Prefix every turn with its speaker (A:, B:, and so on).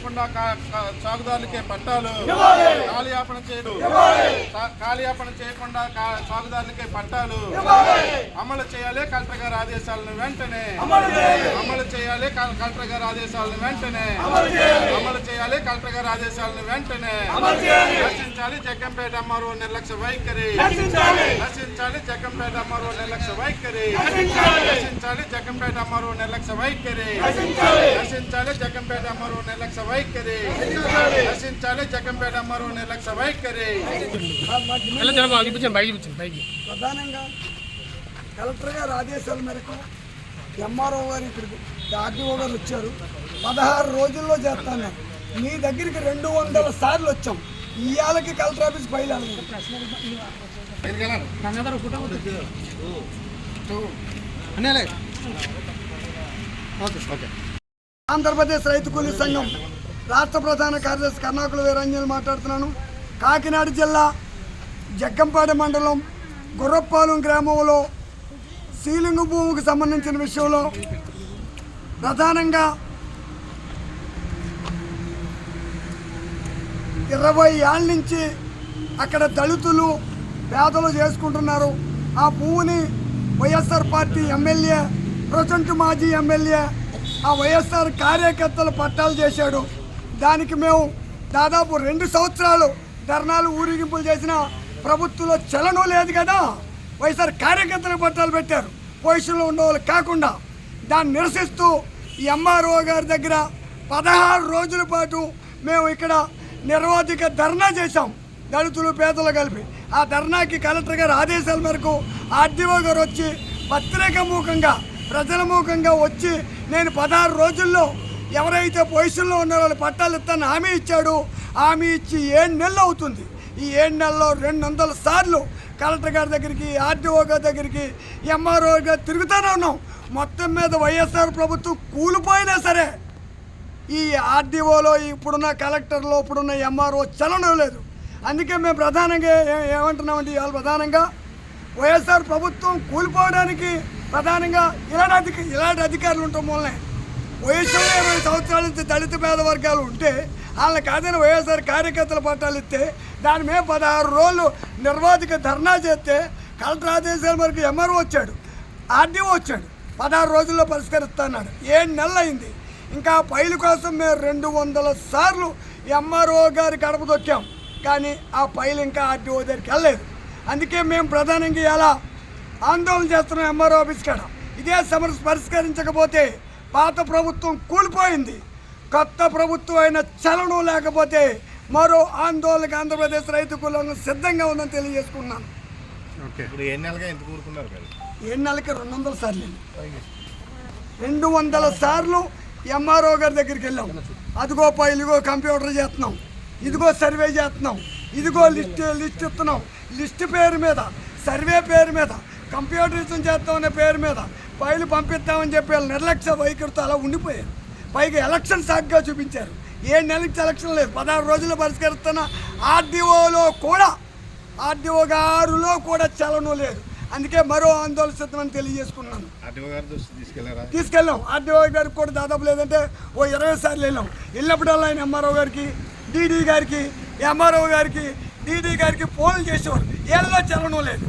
A: కా- సాగుదారులకే పట్టాలు కాలయాపన చేయడు. కాలయాపన చేయకుండా సాగుదారులకే పట్టాలు అమలు చేయాలి కలెక్టర్ గారి ఆదేశాలను వెంటనే అమలు చేయాలి. కల- కలెక్టర్ గారి ఆదేశాలను వెంటనే అమలు చేయాలి. కలెక్టర్ గారి ఆదేశాలను వెంటనే రక్షించాలి. జగ్గంపేట అమ్మారు నిర్లక్ష్య వైఖరి. రక్షించాలి. జగ్గంపేట అమ్మారు నిర్లక్ష్య వైఖరి. రక్షించాలి. జగ్గంపేట అమ్మారు నిర్లక్ష్య వైఖరి. రక్షించాలి. జగ్గంపేట అమ్మారు నిర్లక్ష్య వైఖరి. రక్షించాలి. జగ్గంపేట అమ్మారు నిర్లక్ష్య వైఖరి.
B: ప్రధానంగా కలెక్టర్ గారి ఆదేశాల మేరకు ఎంఆర్ఓ గారు ఇక్కడికి ఆర్టీఓ గారు వచ్చారు. పదహారు రోజుల్లో చేస్తాను. మీ దగ్గరికి రెండు వందల సార్లు వచ్చాం. ఇవాళకి కలెక్టర్ ఆఫీస్ బయలుదేరాలి ఆంధ్రప్రదేశ్ రైతు కూలీ సంఘం రాష్ట్ర ప్రధాన కార్యదర్శి కర్ణాకుల వీరంజన్ మాట్లాడుతున్నాను. కాకినాడ జిల్లా జగ్గంపాడ మండలం గుర్రపాలెం గ్రామంలో సీలింగ్ భూమికి సంబంధించిన విషయంలో ప్రధానంగా ఇరవై ఏళ్ళ నుంచి అక్కడ దళితులు పేదలు చేసుకుంటున్నారు. ఆ భూమిని వైఎస్ఆర్ పార్టీ ఎమ్మెల్యే ప్రజెంట్ మాజీ ఎమ్మెల్యే ఆ వైఎస్ఆర్ కార్యకర్తలు పట్టాలు చేశాడు. దానికి మేము దాదాపు రెండు సంవత్సరాలు ధర్నాలు ఊరేగింపులు చేసిన ప్రభుత్వంలో చలనం లేదు కదా? వైఎస్ఆర్ కార్యకర్తలు పట్టాలు పెట్టారు. పొజిషన్లో ఉన్న వాళ్ళు కాకుండా దాన్ని నిరసిస్తూ ఈ ఎంఆర్ఓ గారి దగ్గర పదహారు రోజుల పాటు మేము ఇక్కడ నిర్వాధిక ధర్నా చేశాం. దళితులు పేదలు కలిపి. ఆ ధర్నాకి కలెక్టర్ గారి ఆదేశాల మేరకు ఆర్డీఓ గారు వచ్చి పత్రిక మూకంగా ప్రజల మూకంగా వచ్చి నేను పదహారు రోజుల్లో ఎవరైతే పొజిషన్లో ఉన్న వాళ్ళు పట్టాలు ఇస్తాను హామీ ఇచ్చాడు. హామీ ఇచ్చి ఏడు నెలలు అవుతుంది. ఈ ఏడు నెలల్లో రెండు వందల సార్లు కలెక్టర్ గారి దగ్గరికి ఆర్డీఓ గారి దగ్గరికి ఎంఆర్ఓ గారు తిరుగుతూనే ఉన్నాం. మొత్తం మీద వైఎస్ఆర్ ప్రభుత్వం కూలిపోయినా సరే ఈ ఆర్డీఓలో ఇప్పుడున్న కలెక్టర్లో ఇప్పుడున్న ఎంఆర్ఓ చలనం లేదు. అందుకే మేము ప్రధానంగా ఏమంటున్నామండి వాళ్ళు ఇవాళ ప్రధానంగా వైఎస్ఆర్ ప్రభుత్వం కూలిపోవడానికి ప్రధానంగా ఇలాంటి అధిక ఇలాంటి అధికారులు ఉండటం వల్లనే వయసులో ఇరవై సంవత్సరాల నుంచి దళిత పేద వర్గాలు ఉంటే వాళ్ళకి కాదని వైఎస్ఆర్ కార్యకర్తల పట్టాలు ఇస్తే దాని మీద పదహారు రోజులు నిర్వాధిక ధర్నా చేస్తే కలెక్టర్ ఆదేశాల మేరకు ఎంఆర్ఓ వచ్చాడు ఆర్డీఓ వచ్చాడు. పదహారు రోజుల్లో పరిష్కరిస్తున్నాడు ఏడు నెలలు అయింది ఇంకా పైలు కోసం మేము రెండు వందల సార్లు ఎంఆర్ఓ గారి గడప కానీ ఆ పైలు ఇంకా ఆర్డీఓ దగ్గరికి వెళ్ళలేదు. అందుకే మేము ప్రధానంగా ఎలా ఆందోళన చేస్తున్నాం ఎంఆర్ఓ ఆఫీస్ కాడ. ఇదే సమస్య పరిష్కరించకపోతే పాత ప్రభుత్వం కూలిపోయింది. కొత్త ప్రభుత్వం అయిన చలనం లేకపోతే మరో ఆందోళనకు ఆంధ్రప్రదేశ్ రైతు కులం సిద్ధంగా ఉందని తెలియజేసుకున్నాను.
C: ఇప్పుడు ఎన్ని
B: ఏడు నెలలకి రెండు వందల సార్లు. రెండు వందల సార్లు ఎంఆర్ఓ గారి దగ్గరికి వెళ్ళాం. అదిగో పై ఇదిగో కంప్యూటర్ చేస్తున్నాం. ఇదిగో సర్వే చేస్తున్నాం. ఇదిగో లిస్ట్ లిస్ట్ ఇస్తున్నాం. లిస్ట్ పేరు మీద సర్వే పేరు మీద కంప్యూటరిజం చేస్తామనే పేరు మీద ఫైలు పంపిస్తామని చెప్పి వాళ్ళు నిర్లక్ష్య వైఖరితో అలా ఉండిపోయారు. పైగా ఎలక్షన్ సాగ్గా చూపించారు. ఏ నెలకి ఎలక్షన్ లేదు. పదహారు రోజుల్లో పరిష్కరిస్తున్న ఆర్డీఓలో కూడా ఆర్డీఓ గారులో కూడా చలనం లేదు. అందుకే మరో ఆందోళన సిద్ధమని తెలియజేసుకున్నాను. తీసుకెళ్ళాం. ఆర్డీఓ గారికి కూడా దాదాపు లేదంటే ఓ ఇరవై సార్లు వెళ్ళాం. వెళ్ళినప్పుడల్లా ఆయన ఎంఆర్ఓ గారికి డీడీ గారికి ఎంఆర్ఓ గారికి డీడీ గారికి ఫోన్లు చేసేవారు. ఏళ్ళలో చలనం లేదు.